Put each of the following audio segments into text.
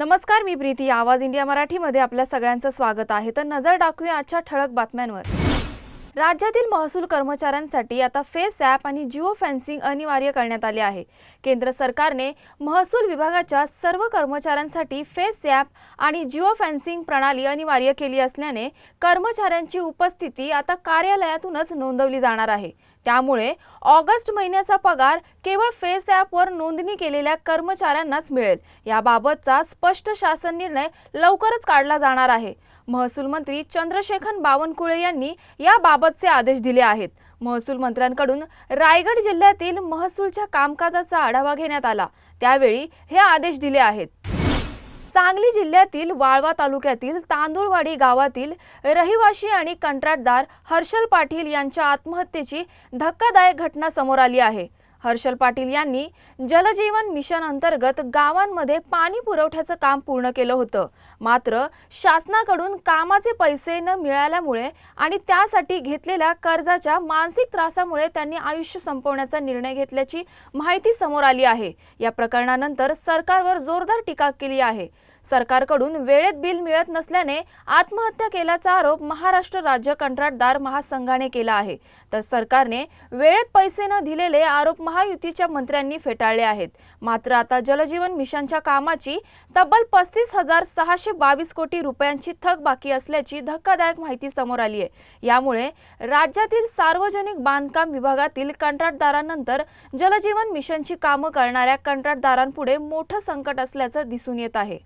नमस्कार मी प्रीती. आवाज इंडिया मराठीमध्ये आपल्या सगळ्यांचं स्वागत आहे. तर नजर टाकूया आजच्या ठळक बातम्यांवर. राज्यातील महसूल कर्मचाऱ्यांसाठी आता फेस ॲप आणि जिओ फेन्सिंग अनिवार्य करण्यात आले आहे. केंद्र सरकारने महसूल विभागाच्या सर्व कर्मचाऱ्यांसाठी फेस ॲप आणि जिओ फेन्सिंग प्रणाली अनिवार्य केली असल्याने कर्मचाऱ्यांची उपस्थिती आता कार्यालयातूनच नोंदवली जाणार आहे. त्यामुळे ऑगस्ट महिन्याचा पगार केवळ फेस ॲपवर नोंदणी केलेल्या कर्मचाऱ्यांनाच मिळेल. याबाबतचा स्पष्ट शासन निर्णय लवकरच काढला जाणार आहे. महसूल मंत्री चंद्रशेखर बावनकुळे यांनी याबाबतचे आदेश दिले आहेत. महसूल मंत्र्यांकडून रायगड जिल्ह्यातील महसूलच्या कामकाजाचा आढावा घेण्यात आला. त्यावेळी हे आदेश दिले आहेत. सांगली जिल्ह्यातील वाळवा तालुक्यातील तांदूळवाडी गावातील रहिवाशी आणि कंत्राटदार हर्षल पाटील यांच्या आत्महत्येची धक्कादायक घटना समोर आली आहे. हर्षल पाटील यांनी जलजीवन मिशन अंतर्गत गावांमध्ये पाणी पुरवठ्याचं काम पूर्ण केलं होतं. मात्र शासनाकडून कामाचे पैसे न मिळाल्यामुळे आणि त्यासाठी घेतलेल्या कर्जाच्या मानसिक त्रासामुळे त्यांनी आयुष्य संपवण्याचा निर्णय घेतल्याची माहिती समोर आली आहे. या प्रकरणानंतर सरकारवर जोरदार टीका केली आहे. सरकारकडून वेळेत बिल मिळत नसल्याने आत्महत्या केल्याचा आरोप महाराष्ट्र राज्य कंत्राटदार महासंघाने केला आहे. तर सरकारने वेळेत पैसे न दिलेले आरोप महायुतीच्या मंत्र्यांनी फेटाळले आहेत. मात्र आता जलजीवन मिशनच्या कामाची तब्बल पस्तीस हजार सहाशे बावीस कोटी रुपयांची थक बाकी असल्याची धक्कादायक माहिती समोर आली आहे. यामुळे राज्यातील सार्वजनिक बांधकाम विभागातील कंत्राटदारांनंतर जलजीवन मिशनची कामं करणाऱ्या कंत्राटदारांपुढे मोठं संकट असल्याचं दिसून येत आहे.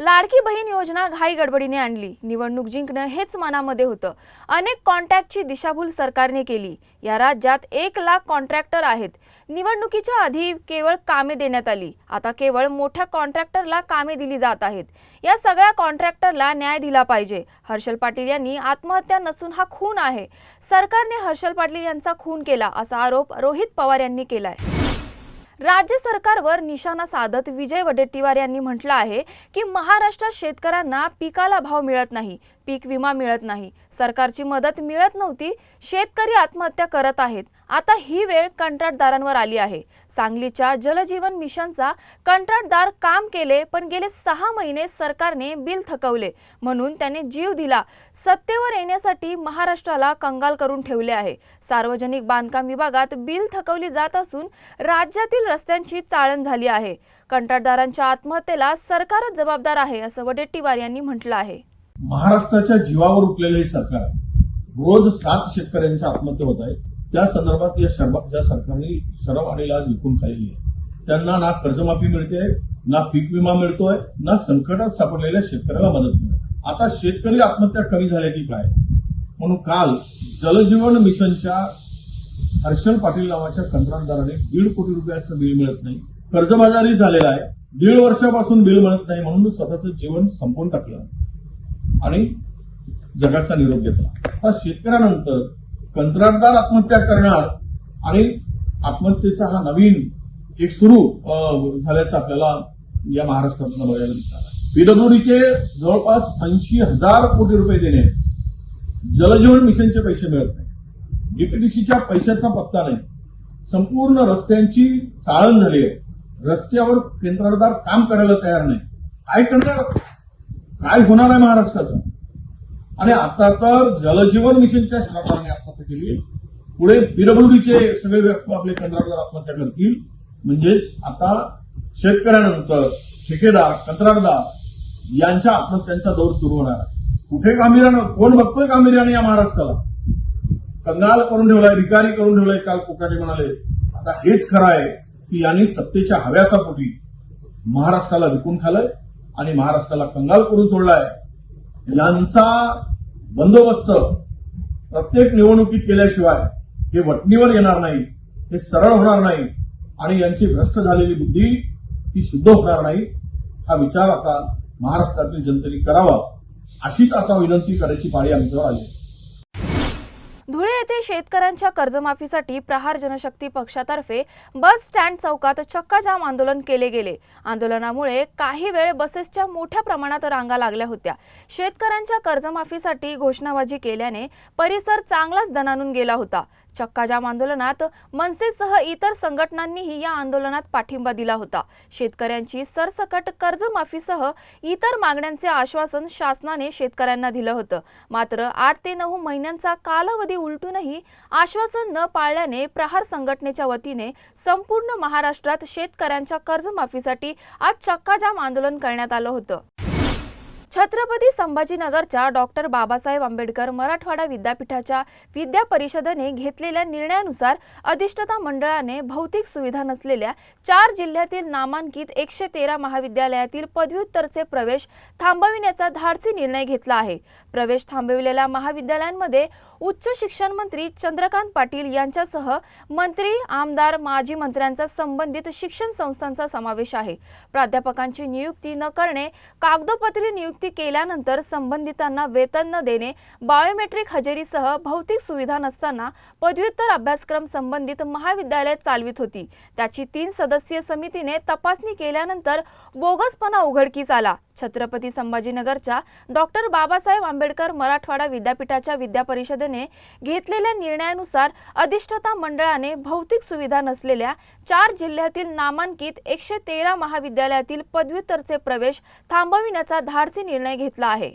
लाडकी बहीण योजना घाई गडबडीने आणली. निवडणूक जिंकणं हेच मनामध्ये होतं. अनेक कॉन्ट्रॅक्टची दिशाभूल सरकारने केली. या राज्यात एक लाख कॉन्ट्रॅक्टर आहेत. निवडणुकीच्या आधी केवळ कामे देण्यात आली. आता केवळ मोठ्या कॉन्ट्रॅक्टरला कामे दिली जात आहेत. या सगळ्या कॉन्ट्रॅक्टरला न्याय दिला पाहिजे. हर्षल पाटील यांनी आत्महत्या नसून हा खून आहे. सरकारने हर्षल पाटील यांचा खून केला असा आरोप रोहित पवार यांनी केलाय. राज्य सरकारवर निशाणा साधत विजय वडेट्टीवार यांनी म्हटलं आहे की महाराष्ट्रात शेतकऱ्यांना पिकाला भाव मिळत नाही. पीक विमा मिळत नाही. सरकारची मदत मिळत नव्हती. शेतकरी आत्महत्या करत आहेत. आता ही वेळ कंत्राटदारांवर आली आहे. सांगलीच्या जलजीवन मिशनचा कंत्राटदार काम केले पण गेले सहा महिने सरकारने बिल थकवले. म्हणून त्याने जीव दिला. सत्तेवर येण्यासाठी महाराष्ट्राला कंगाल करून ठेवले आहे. सार्वजनिक बांधकाम विभागात बिल थकवली जात असून राज्यातील रस्त्यांची चाळण झाली आहे. कंत्राटदारांच्या आत्महत्येला सरकारच जबाबदार आहे असं वडेट्टीवार यांनी म्हटलं आहे. महाराष्ट्राच्या जीवावर उठलेलं हे सरकार रोज सात शेतकऱ्यांच्या आत्महत्या होत आहेत त्या संदर्भात या शर्मा ज्या सरकारने शरम आणि लाज विकून खाल्ली आहे. त्यांना ना कर्जमाफी मिळते ना पीक विमा मिळतोय ना संकटात सापडलेल्या शेतकऱ्याला मदत मिळते. आता शेतकरी आत्महत्या कमी झाल्या की काय? म्हणून काल जलजीवन मिशनच्या हर्षल पाटील नावाच्या कंत्राटदाराने दीड कोटी रुपयाचं बिल मिळत नाही. कर्जबाजारी झालेला आहे. दीड वर्षापासून बिल मिळत नाही म्हणून स्वतःचं जीवन संपवून टाकलं. आणि जगाचा निरोप घेतला. आता शेतकऱ्यानंतर कंत्राटदार आत्महत्या करणार आणि आत्महत्येचा हा नवीन एक सुरू झाल्याचं आपल्याला या महाराष्ट्रातून बघायला दिसणार पीडब्ल्यूडीचे जवळपास ऐंशी हजार कोटी रुपये देणे जलजीवन मिशनचे पैसे मिळत नाही. डीपीडीसीच्या पैशाचा पत्ता नाही. संपूर्ण रस्त्यांची चाळण झाली आहे. रस्त्यावर केंद्रदार काम करायला तयार नाही. काय करणार? काय होणार आहे महाराष्ट्राचं? आणि आता तर जलजीवन मिशनच्या सरकारने आत्महत्या केली. पुढे पीडब्ल्यूडीचे सगळे व्यक्ती आपले कंत्राटदार आत्महत्या करतील. म्हणजेच आता शेतकऱ्यानंतर ठेकेदार कंत्राटदार यांच्या आत्महत्यांचा दौर सुरू होणार आहे. कुठे गांभीर्यानं कोण बघतोय गांभीर्याने या महाराष्ट्राला? कंगाल करून ठेवलाय भिकारी करून ठेवलाय काल कोकाटे म्हणाले. आता हेच खरं आहे की यांनी सत्तेच्या हव्यासापोटी महाराष्ट्राला विकून खालंय. आणि महाराष्ट्राला कंगाल करून सोडलाय यांचा बंदोबस्त प्रत्येक निवडणुकीत केल्याशिवाय हे वटणीवर येणार नाही हे सरळ होणार नाही आणि यांची भ्रष्ट झालेली बुद्धी ही शुद्ध होणार नाही हा विचार आता महाराष्ट्रातील जनतेने करावा अशीच आता विनंती करायची पाळी आमच्यावर आली आहे. धुळे येथे शेतकऱ्यांच्या कर्जमाफीसाठी प्रहार जनशक्ती पक्षातर्फे बस स्टँड चौकात चक्काजाम आंदोलन केले गेले. आंदोलनामुळे काही वेळ बसेसच्या मोठ्या प्रमाणात रांगा लागल्या होत्या. शेतकऱ्यांच्या कर्जमाफीसाठी घोषणाबाजी केल्याने परिसर चांगलाच दणानून गेला होता. चक्काजाम आंदोलनात मनसेसह इतर संघटनांनीही या आंदोलनात पाठिंबा दिला होता. शेतकऱ्यांची सरसकट कर्जमाफीसह इतर मागण्यांचे आश्वासन शासनाने शेतकऱ्यांना दिलं होतं. मात्र आठ ते नऊ महिन्यांचा कालावधी उलटूनही आश्वासन न पाळल्याने प्रहार संघटनेच्या वतीने संपूर्ण महाराष्ट्रात शेतकऱ्यांच्या कर्जमाफीसाठी आज चक्काजाम आंदोलन करण्यात आलं होतं. छत्रपती संभाजीनगरच्या डॉक्टर बाबासाहेब आंबेडकर मराठवाडा विद्यापीठाच्या विद्या परिषदेने घेतलेल्या निर्णयानुसार अधिष्ठता मंडळाने भौतिक सुविधा नसलेल्या चार जिल्ह्यातील नामांकित एकशे तेरा महाविद्यालयातील पदव्युत्तरचे प्रवेश थांबविण्याचा धाडसी निर्णय घेतला आहे. प्रवेश थांबविलेल्या महाविद्यालयांमध्ये उच्च शिक्षण मंत्री चंद्रकांत पाटील यांच्यासह मंत्री आमदार माजी मंत्र्यांचा संबंधित शिक्षण संस्थांचा समावेश आहे. प्राध्यापकांची नियुक्ती न करणे कागदोपत्री नियुक्ती केल्यानंतर संबंधितांना वेतन न देणे बायोमेट्रिक हजेरीसह भौतिक सुविधा नसताना पदव्युत्तर अभ्यासक्रम संबंधित महाविद्यालय चालवित होती. त्याची तीन सदस्यीय समितीने तपासणी केल्यानंतर बोगसपणा उघडकीस आला. छत्रपती संभाजीनगरच्या डॉक्टर बाबासाहेब आंबेडकर मराठवाडा विद्यापीठाच्या विद्यापरिषदेने घेतलेल्या निर्णयानुसार अधिष्ठाता मंडळाने भौतिक सुविधा नसलेल्या चार जिल्ह्यातील नामांकित एकशे तेरा महाविद्यालयातील पदव्युत्तरचे प्रवेश थांबविण्याचा धाडसी निर्णय घेतला आहे.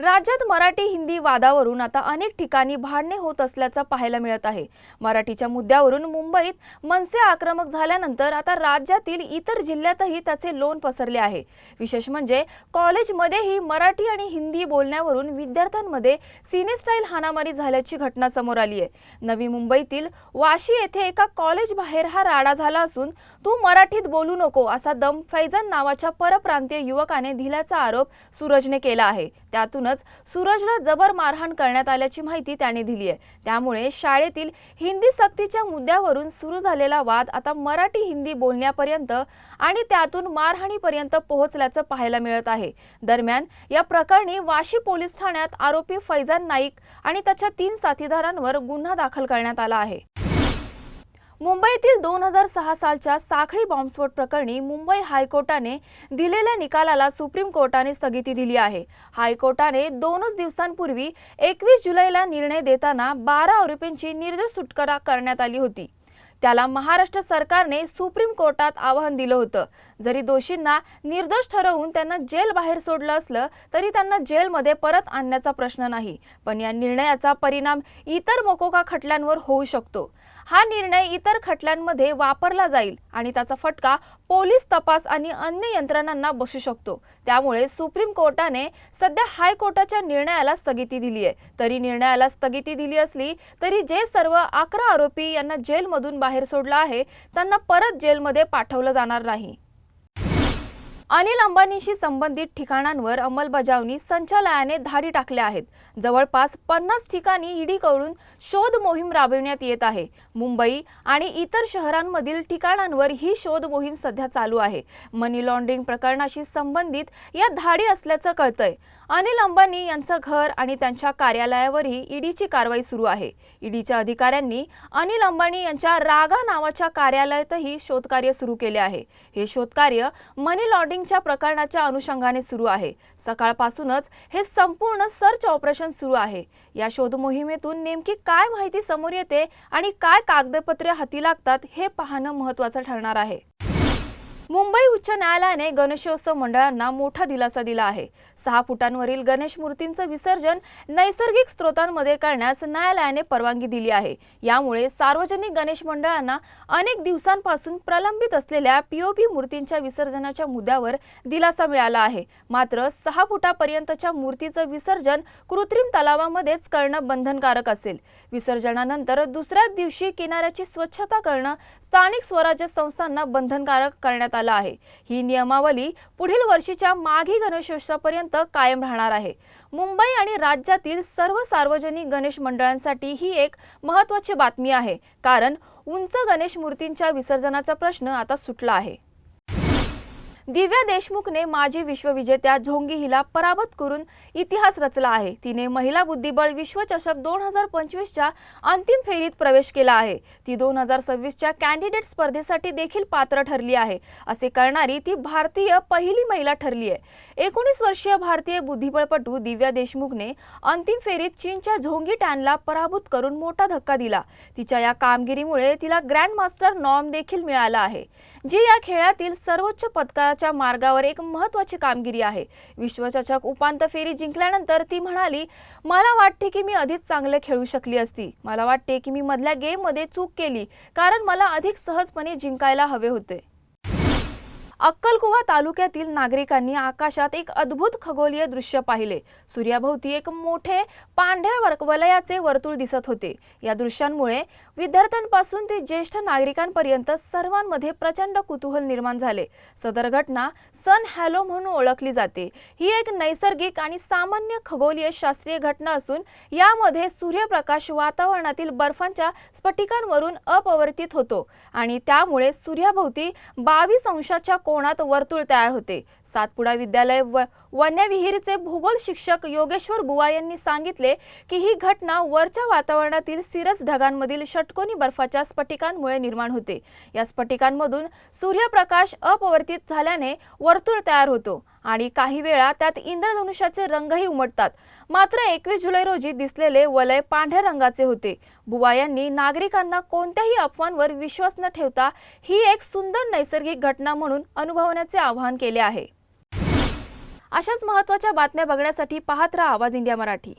राज्यात मराठी हिंदी वादावरून आता अनेक ठिकाणी भांडणे होत असल्याचं पाहायला मिळत आहे. मराठीच्या मुद्द्यावरून मुंबईत मनसे आक्रमक झाल्यानंतर आता राज्यातील इतर जिल्ह्यातही त्याचे लोन पसरले आहे. विशेष म्हणजे कॉलेजमध्येही मराठी आणि हिंदी बोलण्यावरून विद्यार्थ्यांमध्ये सिनेस्टाईल हाणामारी झाल्याची घटना समोर आली आहे. नवी मुंबईतील वाशी येथे एका कॉलेज बाहेर हा राडा झाला असून तू मराठीत बोलू नको असा दम फैजन नावाच्या परप्रांतीय युवकाने दिल्याचा आरोप सूरजने केला आहे. त्यातूनच सूरजला जबर मारहाण करण्यात आल्याची माहिती त्याने दिली आहे. त्यामुळे शाळेतील हिंदी सक्तीच्या मुद्द्यावरून सुरू झालेला वाद आता मराठी हिंदी बोलण्यापर्यंत आणि त्यातून मारहाणीपर्यंत पोहोचल्याचं पाहायला मिळत आहे. दरम्यान या प्रकरणी वाशी पोलीस ठाण्यात आरोपी फैजान नाईक आणि त्याच्या तीन साथीदारांवर गुन्हा दाखल करण्यात आला आहे. मुंबईतील दोन हजार सहा सालच्या साखळी बॉम्बस्फोट प्रकरणी मुंबई हायकोर्टाने दिलेल्या निकालाला सुप्रीम कोर्टाने स्थगिती दिली आहे. हायकोर्टाने दोनच दिवसांपूर्वी एकवीस जुलैला निर्णय देताना बारा आरोपींची निर्दोष सुटका करण्यात आली होती. त्याला महाराष्ट्र सरकारने सुप्रीम कोर्टात आवाहन दिलं होतं. जरी दोषींना निर्दोष ठरवून त्यांना जेल बाहेर सोडलं असलं तरी त्यांना जेलमध्ये परत आणण्याचा प्रश्न नाही. पण या निर्णयाचा परिणाम इतर मोकोका खटल्यांवर होऊ शकतो. हा निर्णय इतर खटल्यांमध्ये वापरला जाईल आणि त्याचा फटका पोलीस तपास आणि अन्य यंत्रणांना बसू शकतो. त्यामुळे सुप्रीम कोर्टाने सध्या हायकोर्टाच्या निर्णयाला स्थगिती दिली आहे. तरी निर्णयाला स्थगिती दिली असली तरी जे सर्व अकरा आरोपी यांना जेलमधून बाहेर सोडलं आहे त्यांना परत जेलमध्ये पाठवलं जाणार नाही. अनिल अंबानीशी संबंधित ठिकाणांवर अंमलबजावणी संचालनाने धाडी टाकल्या आहेत. जवळपास पन्नास ठिकाणी ईडीकडून शोध मोहीम राबविण्यात येत आहे. मुंबई आणि इतर शहरांमधील ठिकाणांवर ही शोध मोहीम सध्या चालू आहे. मनी लॉन्ड्रिंग प्रकरणाशी संबंधित या धाडी असल्याचं कळतंय. अनिल अंबानी यांचं घर आणि त्यांच्या कार्यालयावरही ईडीची कारवाई सुरू आहे. ईडीच्या अधिकाऱ्यांनी अनिल अंबानी यांच्या रागा नावाच्या कार्यालयातही शोधकार्य सुरू केले आहे. हे शोधकार्य मनी किडनॅपिंगच्या प्रकरणाच्या अनुषंगाने सुरू आहे. सकाळपासूनच हे संपूर्ण सर्च ऑपरेशन सुरू आहे. या शोध मोहिमेतून नेमकी काय माहिती समोर येते आणि काय कागदपत्रे हाती लागतात हे पाहणं महत्त्वाचं ठरणार आहे. मुंबई उच्च न्यायालयाने गणेशोत्सव मंडळांना मोठा दिलासा दिला आहे. सहा फुटांवरील गणेश मूर्तींचं विसर्जन नैसर्गिक स्रोतांमध्ये करण्यास न्यायालयाने परवानगी दिली आहे. यामुळे सार्वजनिक गणेश मंडळांना अनेक दिवसांपासून प्रलंबित असलेल्या पीओपी मूर्तींच्या विसर्जनाच्या मुद्द्यावर दिलासा मिळाला आहे. मात्र सहा फुटापर्यंतच्या मूर्तीचं विसर्जन कृत्रिम तलावामध्येच करणं बंधनकारक असेल. विसर्जनानंतर दुसऱ्याच दिवशी किनाऱ्याची स्वच्छता करणं स्थानिक स्वराज्य संस्थांना बंधनकारक करण्यात आलं आहे. ही नियमावली पुढील वर्षीच्या माघी गणेशोत्सवापर्यंत कायम राहणार आहे. मुंबई आणि राज्यातील सर्व सार्वजनिक गणेश मंडळांसाठी ही एक महत्त्वाची बातमी आहे. कारण उंच गणेश मूर्तींच्या विसर्जनाचा प्रश्न आता सुटला आहे. दिव्या देशमुखने माजी विश्वविजेत्या झोंगी हिला पराभूत करून इतिहास रचला आहे. तिने महिला बुद्धिबळ विश्वचषक दोन हजार पंचवीसच्या अंतिम फेरीत प्रवेश केला आहे. ती दोन हजार सव्वीसच्या कॅन्डिडेट स्पर्धेसाठी देखील पात्र ठरली आहे. असे करणारी ती भारतीय पहिली महिला ठरली आहे. एकोणीस वर्षीय भारतीय बुद्धिबळपटू दिव्या देशमुखने अंतिम फेरीत चीनच्या झोंगी टॅनला पराभूत करून मोठा धक्का दिला. तिच्या या कामगिरीमुळे तिला ग्रँडमास्टर नॉम देखील मिळाला आहे. जी या खेळातील सर्वोच्च पदकाच्या मार्गावर एक महत्त्वाची कामगिरी आहे. विश्वचषक उपांत फेरी जिंकल्यानंतर ती म्हणाली मला वाटते की मी अधिक चांगले खेळू शकली असती. मला वाटते की मी मधल्या गेममध्ये चूक केली कारण मला अधिक सहजपणे जिंकायला हवे होते. अक्कलकुवा तालुक्यातील नागरिकांनी आकाशात एक अद्भुत खगोलीय दृश्य पाहिले. सूर्याभोवती एक मोठे पांढऱ्या वर- वलयाचे वर्तुळ दिसत होते. या दृश्यांमुळे विद्यार्थ्यांपासून ते ज्येष्ठ नागरिकांपर्यंत सर्वांमध्ये प्रचंड कुतूहल निर्माण झाले. सदर घटना सन हॅलो म्हणून ओळखली जाते. ही एक नैसर्गिक आणि सामान्य खगोलीय शास्त्रीय घटना असून यामध्ये सूर्यप्रकाश वातावरणातील बर्फांच्या स्फटिकांवरून अपवर्तित होतो आणि त्यामुळे सूर्याभोवती बावीस अंशाच्या कोणात वर्तुळ तयार होते. सातपुडा विद्यालय व वन्यविहीरचे भूगोल शिक्षक योगेश्वर बुवा यांनी सांगितले की ही घटना वरच्या वातावरणातील सिरस ढगांमधील षटकोनी बर्फाच्या स्फटिकांमुळे निर्माण होते. या स्फटिकांमधून सूर्यप्रकाश अपवर्तित झाल्याने वर्तुळ तयार होतो आणि काही वेळा त्यात इंद्रधनुष्याचे रंगही उमटतात. मात्र एकवीस जुलै रोजी दिसलेले वलय पांढऱ्या रंगाचे होते. बुवा यांनी नागरिकांना कोणत्याही अफवांवर विश्वास न ठेवता ही एक सुंदर नैसर्गिक घटना म्हणून अनुभवण्याचे आवाहन केले आहे. अशाच महत्त्वाच्या बातम्या बघण्यासाठी पाहत राहा आवाज इंडिया मराठी.